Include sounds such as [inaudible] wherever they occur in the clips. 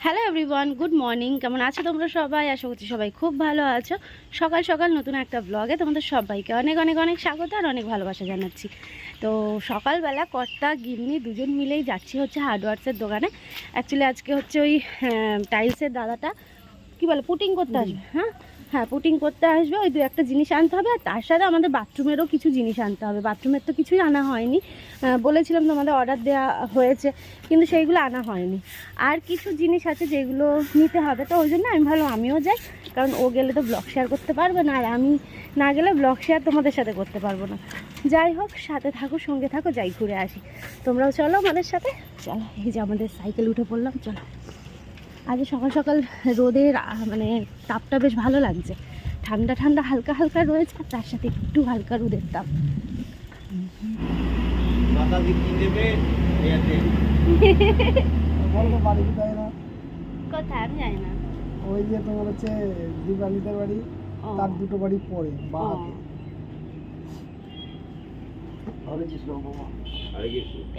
Hello everyone good morning কেমন আছো তোমরা সবাই? আশা করছি সবাই খুব ভালো আছো। সকাল সকাল নতুন একটা ব্লগে তোমাদের সবাইকে অনেক অনেক অনেক স্বাগত আর অনেক ভালোবাসা জানাচ্ছি। তো সকালবেলা কর্তা গিন্নি দুজন মিলেই যাচ্ছি হচ্ছে হার্ডওয়ার্সের দোকানে। অ্যাকচুয়ালি আজকে হচ্ছে ওই টাইলসের দাদাটা কি বলে পুটিং করতে আসবে হ্যাঁ? হ্যাঁ পুটিং করতে আসবে, ওই দু একটা জিনিস আনতে হবে, আর তার সাথে আমাদের বাথরুমেরও কিছু জিনিস আনতে হবে। বাথরুমের তো কিছুই আনা হয়নি। বলেছিলাম তোমাদের অর্ডার দেওয়া হয়েছে, কিন্তু সেইগুলো আনা হয়নি। আর কিছু জিনিস আছে যেগুলো নিতে হবে, তো ওই জন্য আমি ভাবলাম আমিও যাই, কারণ ও গেলে তো ব্লগ শেয়ার করতে পারবে না, আর আমি না গেলে ব্লগ শেয়ার তোমাদের সাথে করতে পারব না। যাই হোক, সাথে থাকো, সঙ্গে থাকো, যাই ঘুরে আসি। তোমরাও চলো আমাদের সাথে। চলো, এই যে আমাদের সাইকেল উঠে পড়লাম, চলো। আজ সকাল সকাল রোদের মানে তাপটা বেশ ভালো লাগছে। ঠান্ডা ঠান্ডা হালকা হালকা রয়েছে আর তার সাথে একটু হালকা রোদের তাপ। কোথায় আমি জানি না। ওই যে তোমার হচ্ছে দীপালিদের বাড়ি তার দুটো বাড়ি পরে বা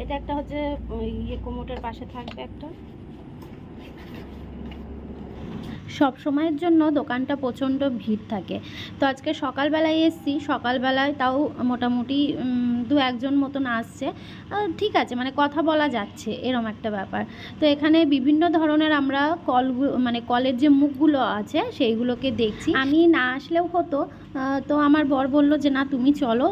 এটা একটা হচ্ছে ইয়ে কোমোটের পাশে থাকবে একটা। সব সময়ের জন্য দোকানটা প্রচণ্ড ভিড় থাকে। তো আজকে সকালবেলায় এসছি, সকালবেলায় তাও মোটামুটি দু একজন মতন আসছে। ঠিক আছে মানে কথা বলা যাচ্ছে, এরম একটা ব্যাপার। তো এখানে বিভিন্ন ধরনের আমরা কলগুলো মানে কলের যে মুখগুলো আছে, সেইগুলোকে দেখছি। আমি না আসলেও হতো তো আমার বর বলল যে, না, তুমি চলো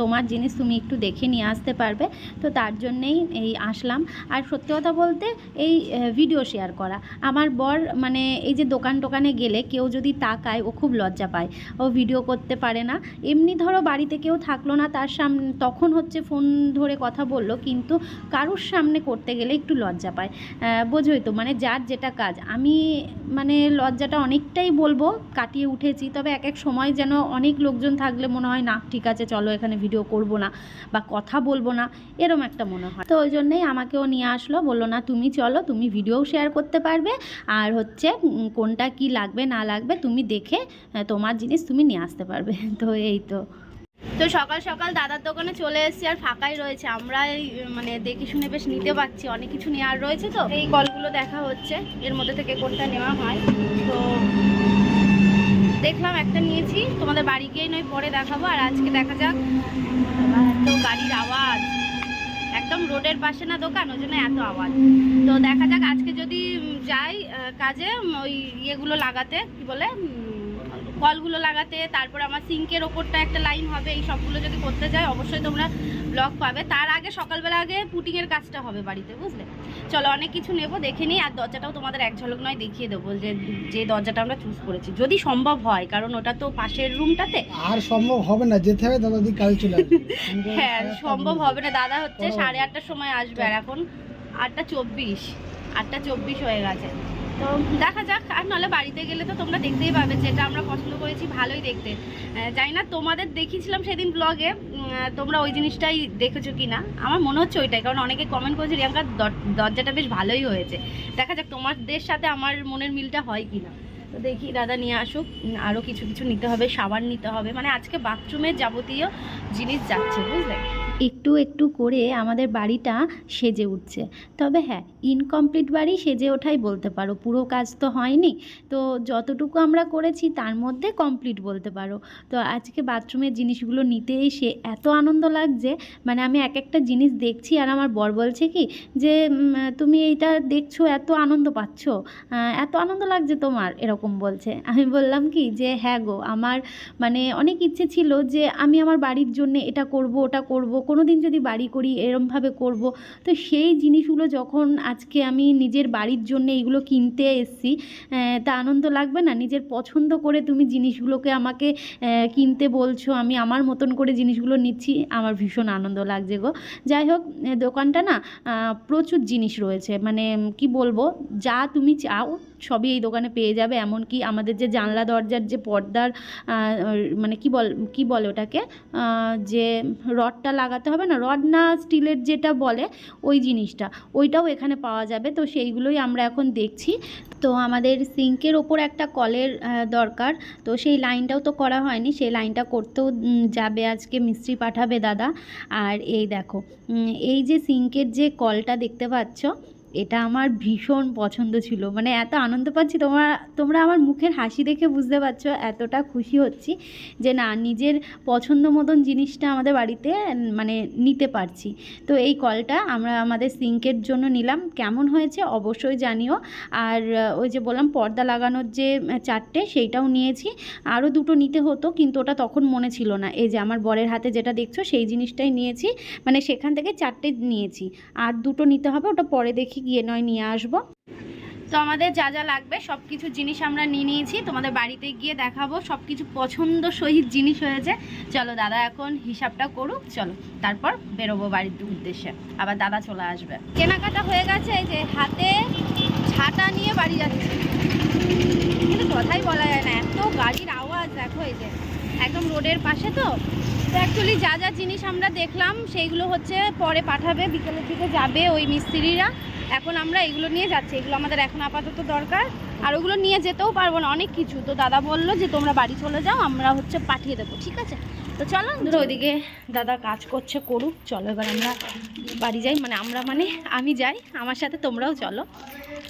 তোমার জিনিস তুমি একটু দেখে নিয়ে আসতে পারবে। তো তার জন্যেই এই আসলাম। আর সত্যি কথা বলতে, এই ভিডিও শেয়ার করা। আমার বর মানে এই যে দোকান টোকানে গেলে কেউ যদি তাকায় ও খুব লজ্জা পায়। ও ভিডিও করতে পারে না। এমনি ধরো বাড়িতে কেউ থাকল না তার সামনে তখন হচ্ছে ফোন ধরে কথা বলল কিন্তু কারুর সামনে করতে গেলে একটু লজ্জা পায়। বোঝোই তো মানে যার যেটা কাজ। আমি মানে লজ্জাটা অনেকটাই বলব কাটিয়ে উঠেছি। তবে এক এক সময় যেন অনেক লোকজন থাকলে মনে হয় না ঠিক আছে চলো এখানে ভিডিও করব না বা কথা বলব না। এরম একটা মনে হয়। তো ওই জন্যেই আমাকেও নিয়ে আসলো বলল না তুমি চলো তুমি ভিডিও শেয়ার করতে পারবে। আর হচ্ছে উম, কোনটা কি লাগবে, না লাগবে, তুমি দেখে তোমার জিনিস তুমি নিয়ে আসতে পারবে। [laughs] তো এই তো। তো সকাল সকাল দাদার দোকানে চলে এসেছি আর ফাঁকাই রয়েছে। আমরা মানে দেখে শুনে বেশ নিতে পারছি। অনেক কিছু নেওয়ার রয়েছে তো। এই কলগুলো দেখা হচ্ছে। এর মধ্যে থেকে কোনটা নেওয়া হয়। তো দেখলাম একটা নিয়েছি। তোমাদের বাড়ি গিয়েই নয়, পরে দেখাবো। আর আজকে দেখা যাক। তো গাড়ির আওয়াজ। একদম রোডের পাশে না দোকান, ওই জন্য এত আওয়াজ। তো দেখা যাক, আজকে যদি যাই কাজে ওই ইয়েগুলো লাগাতে, কি বলে কলগুলো লাগাতে তারপর আমার সিঙ্কের ওপরটা একটা লাইন হবে এই সবগুলো যদি করতে যাই অবশ্যই তোমরা ব্লগ পাবে। তার আগে সকালবেলা আগে পুটিংয়ের কাজটা হবে বাড়িতে বুঝলে? চলো অনেক কিছু নেব দেখে নিই আর দরজাটাও তোমাদের এক ঝলক নয় দেখিয়ে দেবো যে যে দরজাটা আমরা চুজ করেছি। যদি সম্ভব হয় কারণ ওটা তো পাশের রুমটাতে আর সম্ভব হবে না যেতে হবে দাদা কাজে চলে [laughs] হ্যাঁ সম্ভব হবে না দাদা হচ্ছে সাড়ে আটটার সময় আসবে আর এখন আটটা চব্বিশ আটটা চব্বিশ হয়ে গেছে। তো দেখা যাক, আর নাহলে বাড়িতে গেলে তো তোমরা দেখতেই পাবে যেটা আমরা পছন্দ করেছি, ভালোই দেখতে। জানি না, তোমাদের দেখিয়েছিলাম সেদিন ব্লগে তোমরা ওই জিনিসটাই দেখেছ কি না আমার মনে হচ্ছে ওইটাই, কারণ অনেকে কমেন্ট করেছে রিয়াঙ্কার দর- দরজাটা বেশ ভালোই হয়েছে। দেখা যাক, তোমাদের সাথে আমার মনের মিলটা হয় কি না তো দেখি, দাদা নিয়ে আসুক আরও কিছু কিছু নিতে হবে, সাবান নিতে হবে। মানে আজকে বাথরুমের যাবতীয় জিনিস যাচ্ছে, বুঝলে? একটু একটু করে আমাদের বাড়িটা সেজে উঠছে। তবে হ্যাঁ ইনকমপ্লিট বাড়ি সেজে ওঠাই বলতে পারো। পুরো কাজ তো হয়নি। তো যতটুকু আমরা করেছি তার মধ্যে কমপ্লিট বলতে পারো। তো আজকে বাথরুমের জিনিসগুলো নিতে এসে এত আনন্দ লাগছে। মানে আমি এক একটা জিনিস দেখছি আর আমার বর বলছে কি যে তুমি এইটা দেখছ, এত আনন্দ পাচ্ছ। এত আনন্দ লাগছে তোমার, এরকম বলছে। আমি বললাম কি যে হ্যাঁ গো, আমার মানে অনেক ইচ্ছে ছিল যে, আমি আমার বাড়ির জন্য এটা করব, ওটা করব কোনো দিন যদি বাড়ি করি, এরমভাবে করব। তো সেই জিনিসগুলো যখন আজকে আমি নিজের বাড়ির জন্য এইগুলো কিনতে এসেছি তা আনন্দ লাগবে না? নিজের পছন্দ করে তুমি জিনিসগুলোকে আমাকে কিনতে বলছো, আমি আমার মতন করে জিনিসগুলো নিচ্ছি, আমার ভীষণ আনন্দ লাগছে গো। যাই হোক দোকানটা না প্রচুর জিনিস রয়েছে। মানে কি বলব? যা তুমি চাও, সবই এই দোকানে পেয়ে যাবে। এমনকি আমাদের যে জানলা দরজার যে পর্দার মানে কি বল, কি বলে ওটাকে? যে রডটা লাগাতে হবে না, রড না স্টিলের যেটা বলে ওই জিনিসটা, ওইটাও এখানে পাওয়া যাবে। তো সেইগুলোই আমরা এখন দেখছি। তো আমাদের সিঙ্কের ওপর একটা কলের দরকার। তো সেই লাইনটাও তো করা হয়নি, সেই লাইনটা করতেও যাবে আজকে মিস্ত্রি পাঠাবে দাদা। আর এই দেখো এই যে সিঙ্কের যে কলটা দেখতে পাচ্ছ এটা আমার ভীষণ পছন্দ ছিল। মানে এত আনন্দ পাচ্ছি, তোমরা তোমরা আমার মুখের হাসি দেখে বুঝতে পারছ এতটা খুশি হচ্ছি যে না, নিজের পছন্দ মতন জিনিসটা আমাদের বাড়িতে মানে নিতে পারছি। তো এই কলটা আমরা আমাদের সিঙ্কের জন্য নিলাম। কেমন হয়েছে অবশ্যই জানিও। আর ওই যে বললাম, পর্দা লাগানোর যে চারটে, সেইটাও নিয়েছি। আরও দুটো নিতে হতো, কিন্তু ওটা তখন মনে ছিল না। এই যে আমার বরের হাতে যেটা দেখছ, সেই জিনিসটাই নিয়েছি। মানে সেখান থেকে চারটে নিয়েছি। আর দুটো নিতে হবে, ওটা পরে দেখি গিয়ে নয়, নিয়ে আসব। তো আমাদের যা যা লাগবে সব কিছু জিনিস আমরা নিয়ে নিয়েছি। তোমাদের বাড়িতে গিয়ে দেখাবো সব কিছু পছন্দ সহিত জিনিস হয়েছে। চলো দাদা এখন হিসাবটা করুক, চলো। তারপর বেরোবো বাড়ির উদ্দেশ্যে। আবার দাদা চলে আসবে। কেনাকাটা হয়ে গেছে, এই যে হাতে ছাতা নিয়ে বাড়ি যাচ্ছে। কিন্তু কথাই বলা যায় না, এত গাড়ির আওয়াজ, দেখো এই যে। একদম রোডের পাশে তো। অ্যাকচুয়ালি যা যা জিনিস আমরা দেখলাম, সেইগুলো হচ্ছে পরে পাঠাবে, বিকেলের দিকে যাবে ওই মিস্ত্রিরা। এখন আমরা এগুলো নিয়ে যাচ্ছি, এগুলো আমাদের এখন আপাতত দরকার। আর ওগুলো নিয়ে যেতেও পারব না, অনেক কিছু। তো দাদা বলল যে তোমরা বাড়ি চলে যাও, আমরা হচ্ছে পাঠিয়ে দেবো, ঠিক আছে? তো চলো, ধরো ওইদিকে দাদা কাজ করছে, করুক, চলো এবার আমরা বাড়ি যাই। মানে আমরা মানে আমি যাই, আমার সাথে তোমরাও চলো।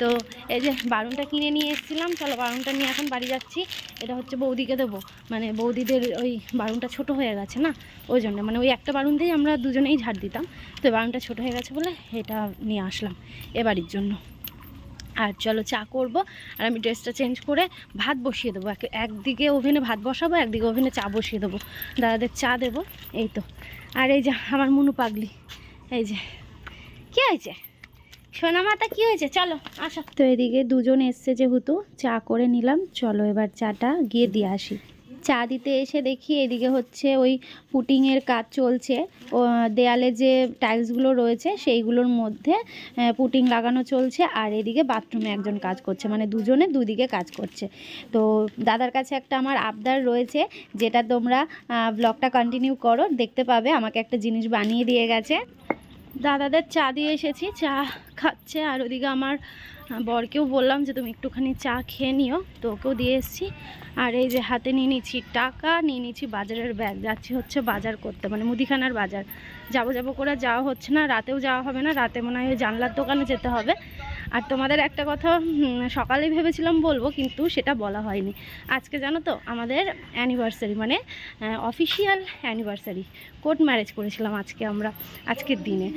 তো এই যে বারুনটা কিনে নিয়ে এসেছিলাম, চলো বারুনটা নিয়ে এখন বাড়ি যাচ্ছি। এটা হচ্ছে বৌদিকে দেবো। মানে বৌদিদের ওই বারুনটা ছোট হয়ে গেছে না? ওই জন্য। মানে ওই একটা বারুন দিয়েই আমরা দুজনেই ঝাড় দিতাম। তো বারুনটা ছোট হয়ে গেছে বলে এটা নিয়ে আসলাম এ বাড়ির জন্য। আর চলো চা করব। আর আমি ড্রেসটা চেঞ্জ করে ভাত বসিয়ে দেবো। এক একদিকে ওভেনে ভাত বসাবো, একদিকে ওভেনে চা বসিয়ে দেবো। দাদাদের চা দেবো, এই তো। আর এই যে আমার মুনু পাগলি, এই যে। কী হয়েছে? সোনা মাতা, কী হয়েছে? চলো, আসো। তো এদিকে দুজন এসছে যেহেতু, চা করে নিলাম। চলো এবার চাটা গিয়ে দিয়ে আসি। চা দিতে এসে দেখি এদিকে হচ্ছে ওই পুটিংয়ের কাজ চলছে। দেয়ালে যে টাইলসগুলো রয়েছে সেইগুলোর মধ্যে পুটিং লাগানো চলছে আর এদিকে বাথরুমে একজন কাজ করছে মানে দুজনে দুদিকে কাজ করছে। তো দাদার কাছে একটা আমার আবদার রয়েছে, যেটা তোমরা ব্লগটা কন্টিনিউ করো, দেখতে পাবে, আমাকে একটা জিনিস বানিয়ে দিয়ে গেছে। দাদাদের চা দিয়ে এসেছি, চা খাচ্ছে আর ওদিকে আমার বরকেও বললাম যে তুমি একটুখানি চা খেয়ে নিও, তো ওকেও দিয়ে এসেছি। আর এই যে হাতে নিয়ে নিচ্ছি টাকা, নিয়ে নিচ্ছি বাজারের ব্যাগ, যাচ্ছি হচ্ছে বাজার করতে মানে মুদিখানার বাজার। যাব যাব করে যাওয়া হচ্ছে না, রাতেও যাওয়া হবে না, রাতে মনে হয় জানলার দোকানে যেতে হবে। আর তোমাদের একটা কথা সকালে ভেবেছিলাম বলব, কিন্তু সেটা বলা হয়নি। আজকে জানো তো, আমাদের অ্যানিভার্সারি মানে অফিসিয়াল অ্যানিভার্সারি কোর্ট ম্যারেজ করেছিলাম আজকে আমরা, আজকের দিনে।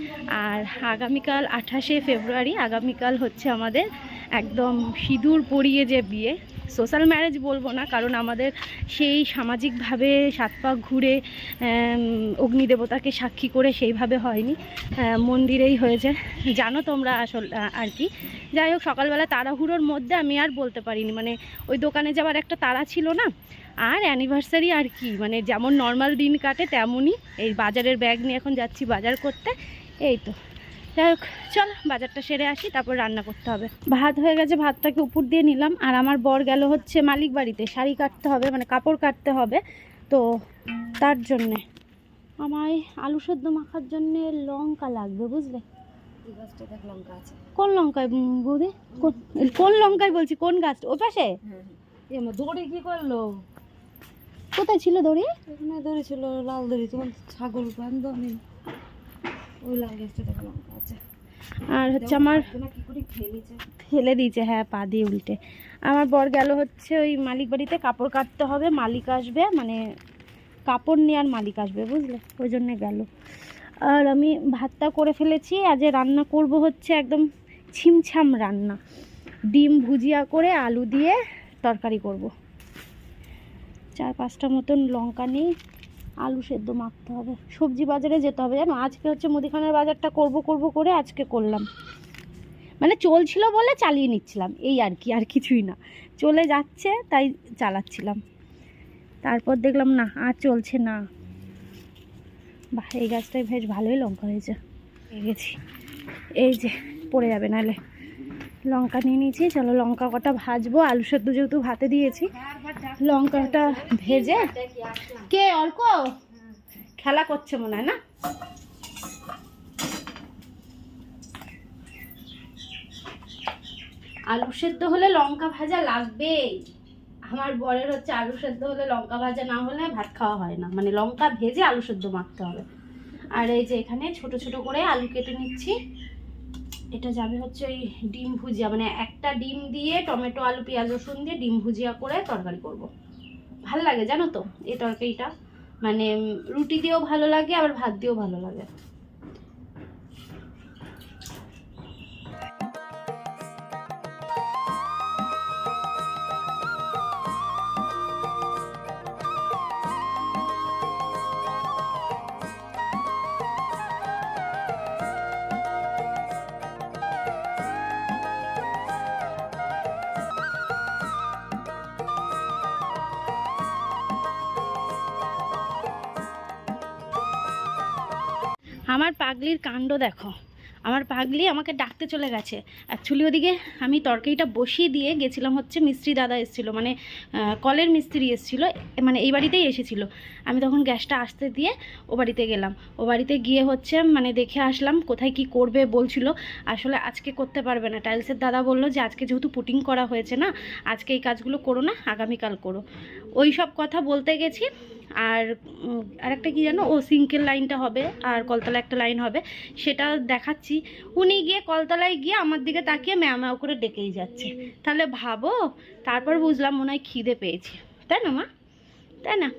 আর আগামীকাল আঠাশে ফেব্রুয়ারি, আগামীকাল হচ্ছে আমাদের একদম সিঁদুর পরিয়ে যে বিয়ে সোশ্যাল ম্যারেজ বলব না, কারণ আমাদের সেই সামাজিকভাবে সাত পাক ঘুরে অগ্নিদেবতাকে সাক্ষী করে সেইভাবে হয়নি। মন্দিরেই হয়েছে। জানো তোমরা আসল আর কি? যাই হোক, সকালবেলা তাড়াহুড়োর মধ্যে আমি আর বলতে পারিনি। মানে ওই দোকানে যাওয়ার একটা তাড়া ছিল না? আর অ্যানিভার্সারি আর কি? মানে যেমন নর্মাল দিন কাটে, তেমনই এই বাজারের ব্যাগ নিয়ে এখন যাচ্ছি বাজার করতে। এই তো। যাই হোক চল বাজারটা সেরে আসি তারপর রান্না করতে হবে। ভাত হয়ে গেছে ভাতটাকে উপর দিয়ে নিলাম। আর আমার বর গেল হচ্ছে মালিক বাড়িতে শাড়ি কাটতে হবে মানে কাপড় কাটতে হবে। তো তার জন্যে আমায় আলু সেদ্ধ মাখার জন্যে লঙ্কা লাগবে বুঝলে? কোন লঙ্কায় বৌদি? কোন- কোন লঙ্কায় বলছি কোন গাছ? ও পাশে? দড়ি কি করল? কোথায় ছিল দড়ি? এখানে দড়ি ছিল লাল দড়ি তোমার ছাগল বান্ধব আর হচ্ছে আমার ফেলে দিয়েছে হ্যাঁ পা দিয়ে উল্টে। আমার বর গেল হচ্ছে ওই মালিক বাড়িতে কাপড় কাটতে হবে মালিক আসবে মানে কাপড় নেওয়ার মালিক আসবে বুঝলে? ওই জন্যে গেল। আর আমি ভাতটা করে ফেলেছি আজ রান্না করব হচ্ছে একদম ছিমছাম রান্না। ডিম ভুজিয়া করে আলু দিয়ে তরকারি করব। চার পাঁচটা মতন লঙ্কা নিয়ে আলু সেদ্ধ মাখতে হবে। সবজি বাজারে যেতে হবে জানো? আজকে হচ্ছে মুদিখানার বাজারটা করব করব করে আজকে করলাম। মানে চলছিল বলে চালিয়ে নিচ্ছিলাম। এই আর কি, আর কিছুই না। চলে যাচ্ছে, তাই চালাচ্ছিলাম। তারপর দেখলাম, না, আর চলছে না। বাহ, এই গাছটায় বেশ ভালোই লঙ্কা হয়েছে। গেছি এই যে, পড়ে যাবে নাহলে। লঙ্কা নিয়ে নিয়েছি। চলো লঙ্কা কটা ভাজবো। আলু সেদ্ধ যেহেতু ভাতে দিয়েছি, লঙ্কাটা ভেজে। কে, অল্প? খেলা করছে মনে হয় না? আলু সেদ্ধ হলে লঙ্কা ভাজা লাগবেই। আমার বরের হচ্ছে আলু সেদ্ধ হলে লঙ্কা ভাজা না হলে ভাত খাওয়া হয় না। মানে লঙ্কা ভেজে আলু সেদ্ধ মাখতে হবে। আর এই যে এখানে ছোট ছোট করে আলু কেটে নিচ্ছি। এটা যাবে হচ্ছে ওই ডিম ভুজিয়া মানে একটা ডিম দিয়ে টমেটো, আলু, পেঁয়াজ, রসুন দিয়ে ডিম ভুজিয়া করে তরকারি করব। ভালো লাগে জানো তো, এই তরকারিটা মানে রুটি দিয়েও ভালো লাগে, আবার ভাত দিয়েও ভালো লাগে পাগলির কাণ্ড দেখো। আমার পাগলি আমাকে ডাকতে চলে গেছে। অ্যাকচুয়ালি ওদিকে আমি তরকারিটা বসিয়ে দিয়ে গেছিলাম হচ্ছে মিস্ত্রি দাদা এসেছিল মানে কলের মিস্ত্রি এসেছিল মানে এই বাড়িতেই এসেছিল। আমি তখন গ্যাসটা আসতে দিয়ে ও বাড়িতে গেলাম। ও বাড়িতে গিয়ে হচ্ছে মানে দেখে আসলাম কোথায় কি করবে বলছিল। আসলে আজকে করতে পারবে না। টাইলসের দাদা বলল যে, আজকে যেহেতু পুটিং করা হয়েছে না, আজকে এই কাজগুলো করো না, আগামীকাল করো। ওই সব কথা বলতে গেছি। আর আরেকটা কি জানো? ও সিঙ্কের লাইনটা হবে আর কলতলা একটা লাইন হবে। সেটা দেখাচ্ছি। উনি গিয়ে কলতলায় গিয়ে আমার দিকে তাকিয়ে ম্যাও করে ডেকেই যাচ্ছে। তাহলে ভাবো, তারপর বুঝলাম মনে হয় খিদে পেয়েছে। তাই না মা? তাই না?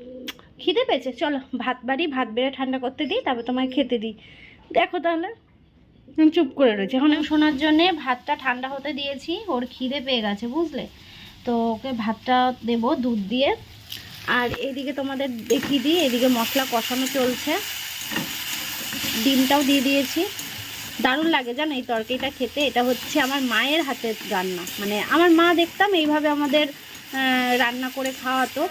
খিদে পেয়েছে? চলো, ভাত বাড়ি, ভাত বেড়ে ঠান্ডা করতে দিই, তারপর তোমায় খেতে দিই। দেখো তাহলে চুপ করে রয়েছে। এখন শোনার জন্যে ভাতটা ঠান্ডা হতে দিয়েছি, ওর খিদে পেয়ে গেছে, বুঝলে? তো ওকে ভাতটা দেবো, দুধ দিয়ে। আর এদিকে তোমাদের দেখিয়ে দিই, এদিকে মশলা কষানো চলছে। ডিমটাও দিয়ে দিয়েছি। দারুণ লাগে জানো এই তরকারিটা খেতে। এটা হচ্ছে আমার মায়ের হাতের রান্না। মানে আমার মা দেখতাম এইভাবে আমাদের রান্না করে খাওয়াতো।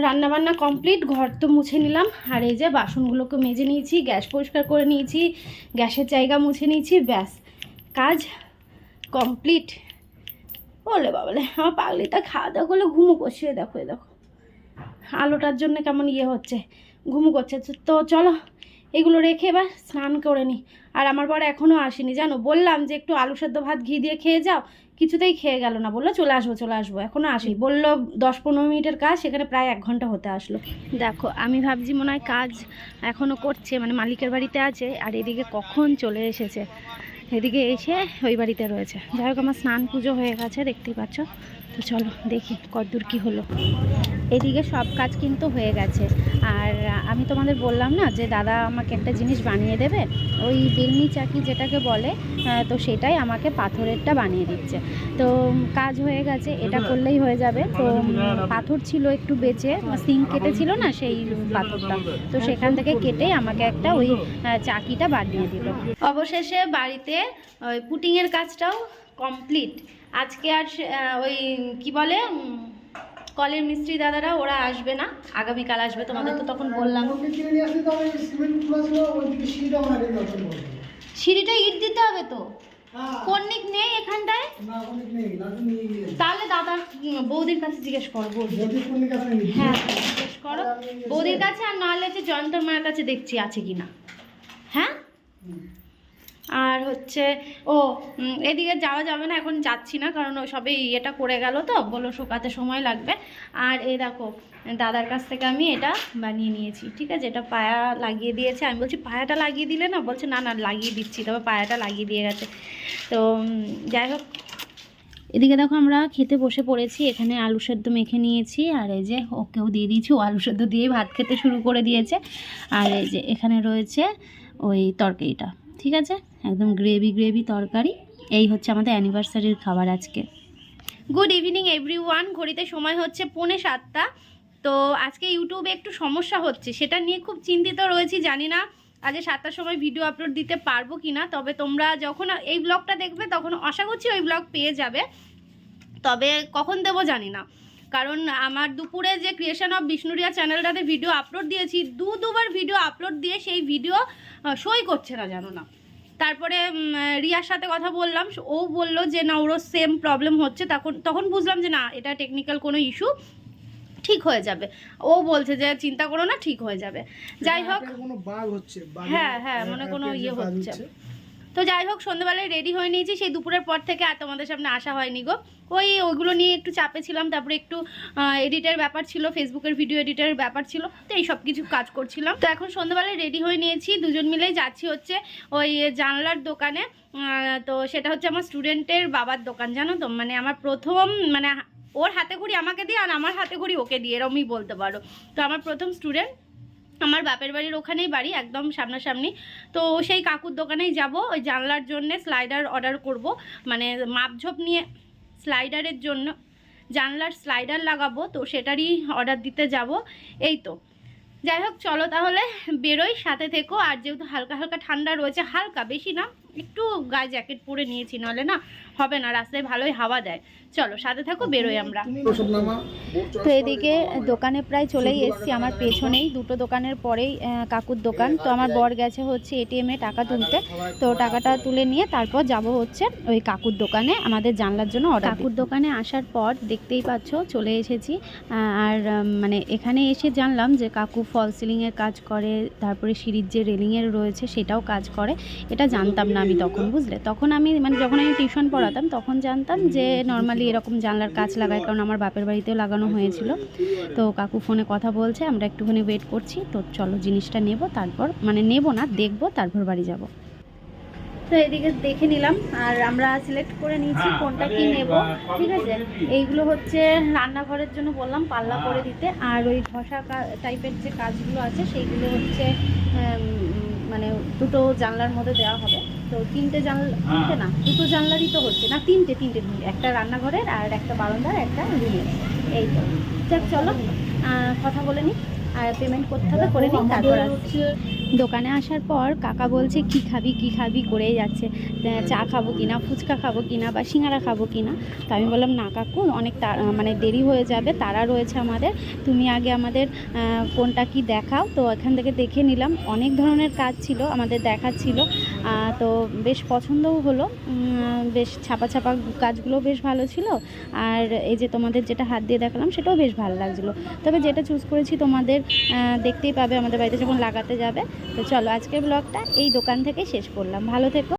রান্না বান্না কমপ্লিট ঘর তো মুছে নিলাম। আর এই যে বাসনগুলোকে মেজে নিয়েছি, গ্যাস পরিষ্কার করে নিয়েছি, গ্যাসের জায়গা মুছে নিয়েছি, ব্যাস। কাজ কমপ্লিট বলে বাবলে, আমার পাগলিটা খাওয়া দাওয়া করলে ঘুমু করছে দেখো এই দেখো। আলোটার জন্য কেমন ইয়ে হচ্ছে, ঘুমু করছে। তো- চলো, এগুলো রেখে এবার স্নান করে নিই আর আমার বর এখনও আসেনি, জানো? বললাম যে একটু আলু সেদ্ধ ভাত ঘি দিয়ে খেয়ে যাও কিছুতেই খেয়ে গেল না। বলল, চলে আসব চলে আসব। এখনও আসি। বলল দশ পনেরো মিনিটের কাজ, সেখানে প্রায় এক ঘণ্টা হতে আসলো। দেখো, আমি ভাবছি মনে হয় কাজ এখনও করছে মানে মালিকের বাড়িতে আছে, আর এদিকে কখন চলে এসেছে। এদিকে এসে ওই বাড়িতে রয়েছে। যাই হোক, আমার স্নান পুজো হয়ে গেছে, দেখতেই পাচ্ছ। চলো দেখি কতদূর কি হলো। এদিকে সব কাজ কিন্তু হয়ে গেছে। আর আমি তোমাদের বললাম না যে দাদা আমাকে একটা জিনিস বানিয়ে দেবে? ওই বেলনি চাকি যেটাকে বলে তো সেটাই আমাকে পাথরেরটা বানিয়ে দিচ্ছে। তো কাজ হয়ে গেছে, এটা করলেই হয়ে যাবে। তো পাথর ছিল একটু বেঁচে, সিং কেটেছিল না সেই পাথরটা। তো সেখান থেকে কেটে আমাকে একটা ওই চাকিটা বানিয়ে দিল। অবশেষে বাড়িতে ওই পুটিংয়ের কাজটাও কমপ্লিট। আজকে আর ওই কি বলে কলের মিস্ত্রি দাদারা ওরা আসবে না। আগামীকাল আসবে তোমাদের তো তখন বললাম। কিনে ওইদিকে সিঁড়িটা ইট দিতে হবে তো? হ্যাঁ। কর্নিক নেই এখানটায়? তাহলে দাদা বৌদির কাছে জিজ্ঞেস করো কোন নিয়ে হ্যাঁ জিজ্ঞেস করো। বৌদির কাছে আর নাহলে হচ্ছে জয়ন্তর মায়ের কাছে দেখছি আছে কি না হ্যাঁ আর হচ্ছে, ও এদিকে যাওয়া যাবে না, এখন যাচ্ছি না, কারণ ও সবে ইয়েটা করে গেল তো বলো শুকাতে সময় লাগবে। আর এই দেখো, দাদার কাছ থেকে আমি এটা বানিয়ে নিয়েছি, ঠিক আছে? এটা পায়া লাগিয়ে দিয়েছে। আমি বলছি, পায়াটা লাগিয়ে দিলে না? বলছে, না না, লাগিয়ে দিচ্ছি। তবে পায়াটা লাগিয়ে দিয়ে গেছে। তো যাই হোক, এদিকে দেখো আমরা খেতে বসে পড়েছি। এখানে আলু সেদ্ধ মেখে নিয়েছি। আর এই যে, ওকেও দিয়ে দিয়েছি। ও আলু সেদ্ধ দিয়ে ভাত খেতে শুরু করে দিয়েছে। আর এই যে, এখানে রয়েছে ওই তরকারিটা। ঠিক আছে? একদম গ্রেভি গ্রেভি তরকারি। এই হচ্ছে আমাদের অ্যানিভার্সারির খাবার আজকে। গুড ইভিনিং এভরিওয়ান ঘড়িতে সময় হচ্ছে পৌনে সাতটা। তো আজকে ইউটিউবে একটু সমস্যা হচ্ছে। সেটা নিয়ে খুব চিন্তিত রয়েছি, জানি না আজ সাতটার সময় ভিডিও আপলোড দিতে পারব কি না তবে তোমরা যখন এই ব্লগটা দেখবে, তখন আশা করছি ওই ব্লগ পেয়ে যাবে। তবে কখন দেবো জানি না। কারণ আমার দুপুরে যে ক্রিয়েশন অফ বিষ্ণুরিয়া চ্যানেলটাতে ভিডিও আপলোড দিয়েছি দু দুবার ভিডিও আপলোড দিয়ে সেই ভিডিও সই করছে না জানো না। তারপরে রিয়ার সাথে কথা বললাম ও বলল যে না ওরও সেম প্রবলেম হচ্ছে। তখন তখন বুঝলাম যে না এটা টেকনিক্যাল কোনো ইস্যু ঠিক হয়ে যাবে। ও বলছে যে চিন্তা করো না ঠিক হয়ে যাবে। যাই হোক বাগ হচ্ছে? বাগের- হ্যাঁ, হ্যাঁ, মনে কোনো ইয়ে হচ্ছে। তো যাই হোক, সন্ধ্যেবেলায় রেডি হয়ে নিয়েছি। সেই দুপুরের পর থেকে আর তোমাদের সামনে আসা হয়নি গো। ওই ওইগুলো নিয়ে একটু চাপে ছিলাম, তারপরে একটু এডিটের ব্যাপার ছিল ফেসবুকের ভিডিও এডিটের ব্যাপার ছিল, তো এই সব কিছু কাজ করছিলাম। তো এখন সন্ধ্যাবেলায় রেডি হয়ে নিয়েছি, দুজন মিলেই যাচ্ছি হচ্ছে ওই জানলার দোকানে। তো সেটা হচ্ছে আমার স্টুডেন্টের বাবার দোকান, জানো তো? মানে আমার প্রথম মানে ওর হাতে ঘড়ি আমাকে দিয়ে আর আমার হাতে ঘড়ি ওকে দিয়ে, এরমই বলতে পারো। তো আমার প্রথম স্টুডেন্ট আমার বাপের বাড়ির ওখানেই বাড়ি, একদম সামনাসামনি। তো সেই কাকুর দোকানেই যাব, ওই জানলার জন্য স্লাইডার অর্ডার করব। মানে মাপঝোপ নিয়ে স্লাইডারের জন্য, জানলার স্লাইডার লাগাবো, তো সেটারই অর্ডার দিতে যাব। এই তো। যাই হোক, চলো তাহলে বেরোই, সাথে থেকো। আর যেহেতু হালকা হালকা ঠান্ডা রয়েছে, হালকা, বেশি না একটু গায়ে জ্যাকেট পরে নিয়েছি নাহলে না হবে না রাস্তায় ভালোই হাওয়া দেয়। চলো সাথে থাকো বেরোই আমরা। তো এদিকে দোকানে প্রায় চলেই এসেছি আমার পেছনেই দুটো দোকানের পরেই কাকুর দোকান। তো আমার বর গেছে হচ্ছে এটিএমে টাকা তুলতে। তো টাকাটা তুলে নিয়ে তারপর যাব হচ্ছে ওই কাকুর দোকানে আমাদের জানলার জন্য অর্ডার কাকুর দোকানে আসার পর দেখতেই পাচ্ছ চলে এসেছি। আর মানে এখানে এসে জানলাম যে কাকু ফল সিলিংয়ের কাজ করে তারপরে সিঁড়ির যে রেলিংয়ের রয়েছে সেটাও কাজ করে। এটা জানতাম না। আমি তখন বুঝলে তখন আমি মানে যখন আমি টিউশন পড়াতাম তখন জানতাম যে নর্মালি এরকম জানলার কাজ লাগায় কারণ আমার বাপের বাড়িতেও লাগানো হয়েছিল। তো কাকু ফোনে কথা বলছে আমরা একটুখানি ওয়েট করছি তো চলো জিনিসটা নেব তারপর মানে নেব না দেখব তারপর বাড়ি যাব। তো এদিকে দেখে নিলাম আর আমরা সিলেক্ট করে নিয়েছি কোনটা কি নেব ঠিক আছে? এইগুলো হচ্ছে রান্নাঘরের জন্য বললাম পাল্লা করে দিতে আর ওই ঘষা টাইপের যে কাজগুলো আছে সেইগুলো হচ্ছে মানে দুটো জানলার মধ্যে দেওয়া হবে। তো তিনটে জানলা তিনটে না দুটো জানলারই তো হচ্ছে না তিনটে তিনটে। একটা রান্নাঘরের আর একটা বারান্দার একটা রুমের এই তো। যাক চলো আহ, কথা বলে নিই আর পেমেন্ট করতে হবে করে নিই তারপর আসছি। দোকানে আসার পর কাকা বলছে, কি খাবি কি খাবি? করেই যাচ্ছে। চা খাব কিনা, ফুচকা খাব কিনা বা সিঙ্গারা খাব কিনা? তো আমি বললাম, না কাকু, অনেক মানে দেরি হয়ে যাবে, তারা রয়েছে আমাদের। তুমি আগে আমাদের কোনটা কি দেখাও? তো এখান থেকে দেখে নিলাম, অনেক ধরনের কাজ ছিল, আমাদের দেখার ছিল। তো বেশ পছন্দও হলো। বেশ ছাপা ছাপা কাজগুলো বেশ ভালো ছিল। আর এই যে তোমাদের যেটা হাত দিয়ে দেখালাম, সেটাও বেশ ভালো লাগছিল। তবে যেটা চুজ করেছি, তোমাদের দেখতেই পাবে, আমাদের বাড়িতে যখন লাগাতে যাবে তো চলো আজকের ব্লগটা এই দোকান থেকে শেষ করলাম। ভালো থেকো।